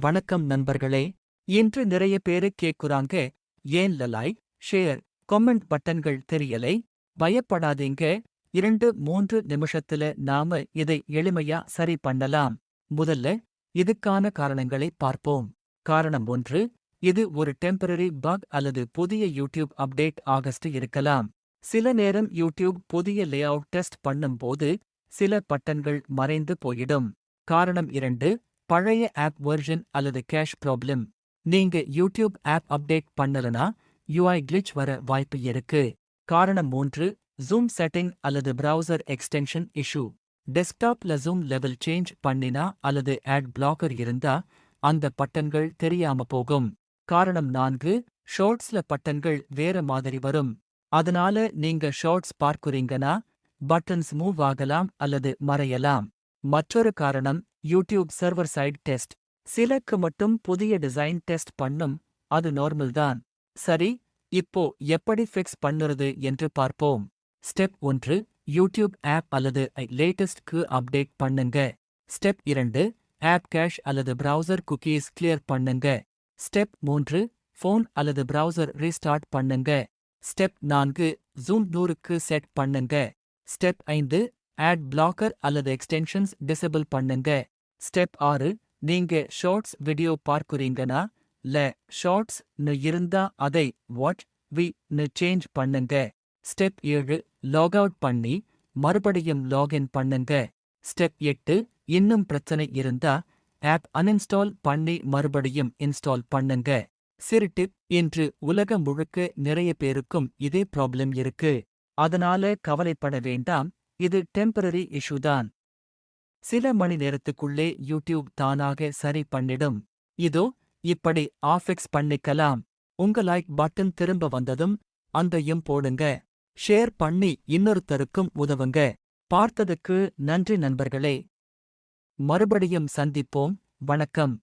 வணக்கம் நண்பர்களே. இன்று நிறைய பேரு கேக்குறாங்க ஏன் லலாய் ஷேர் கமெண்ட் பட்டன்கள் தெரியலை? பயப்படாதீங்க. இரண்டு மூன்று நிமிஷத்துல நாம இதை எளிமையா சரி பண்ணலாம். முதல்ல இதுக்கான காரணங்களை பார்ப்போம். காரணம் ஒன்று இது ஒரு டெம்பரரி பக் அல்லது புதிய யூடியூப் அப்டேட் ஆகஸ்ட் இருக்கலாம். சில நேரம் யூடியூப் புதிய லேஅவுட் டெஸ்ட் பண்ணும்போது சில பட்டன்கள் மறைந்து போயிடும். காரணம் இரண்டு பழைய ஆப் வெர்ஷன் அல்லது கேஷ் ப்ராப்ளம் நீங்க யூடியூப் ஆப் அப்டேட் பண்ணலனா யூஐ கிளிச் வர வாய்ப்பு இருக்கு. காரணம் மூன்று ஜூம் செட்டிங் அல்லது பிரவுசர் எக்ஸ்டென்ஷன் இஷ்யூ டெஸ்க்டாப்ல ஜூம் லெவல் சேஞ்ச் பண்ணினா அல்லது ஆட் பிளாக்கர் இருந்தா அந்த பட்டன்கள் தெரியாம போகும். காரணம் நான்கு ஷார்ட்ஸ்ல பட்டன்கள் வேற மாதிரி வரும். அதனால நீங்க ஷார்ட்ஸ் பார்க்குறீங்கன்னா பட்டன்ஸ் மூவ் ஆகலாம் அல்லது மறையலாம். மற்றொரு காரணம் யூடியூப் சர்வர் சைட் டெஸ்ட். சிலக்கு மட்டும் புதிய டிசைன் டெஸ்ட் பண்ணும் அது நார்மல் தான். சரி இப்போ எப்படி ஃபிக்ஸ் பண்ணுறது என்று பார்ப்போம். ஸ்டெப் ஒன்று யூடியூப் ஆப் அல்லது லேட்டஸ்ட்க்கு அப்டேட் பண்ணுங்க. ஸ்டெப் இரண்டு ஆப் கேஷ் அல்லது பிரவுசர் குக்கீஸ் கிளியர் பண்ணுங்க. ஸ்டெப் மூன்று ஃபோன் அல்லது பிரவுசர் ரீஸ்டார்ட் பண்ணுங்க. ஸ்டெப் நான்கு ஜூம் நூறுக்கு செட் பண்ணுங்க. ஸ்டெப் ஐந்து ஆட் பிளாக்கர் அல்லது எக்ஸ்டென்ஷன்ஸ் டிசபிள் பண்ணுங்க. ஸ்டெப் ஆறு நீங்க ஷார்ட்ஸ் வீடியோ பார்க்குறீங்கன்னா ல ஷார்ட்ஸ் னு இருந்தா அதை வாட் வி னு சேஞ்ச் பண்ணுங்க. ஸ்டெப் ஏழு லாக் அவுட் பண்ணி மறுபடியும் லாகின் பண்ணுங்க. ஸ்டெப் எட்டு இன்னும் பிரச்சனை இருந்தா ஆப் அன்இன்ஸ்டால் பண்ணி மறுபடியும் இன்ஸ்டால் பண்ணுங்க. சிறு டிப் இன்று உலகம் முழுக்க நிறைய பேருக்கும் இதே ப்ராப்ளம் இருக்கு. அதனால கவலைப்பட வேண்டாம் இது டெம்பரரி இஷ்யூ தான். சில மணி நேரத்துக்குள்ளே யூடியூப் தானாக சரி பண்ணிடும். இதோ இப்படி ஆஃபிக்ஸ் பண்ணிக்கலாம். உங்க லைக் பட்டன் திரும்ப வந்ததும் அந்தையும் போடுங்க. ஷேர் பண்ணி இன்னொருத்தருக்கும் உதவுங்க. பார்த்ததுக்கு நன்றி நண்பர்களே. மறுபடியும் சந்திப்போம். வணக்கம்.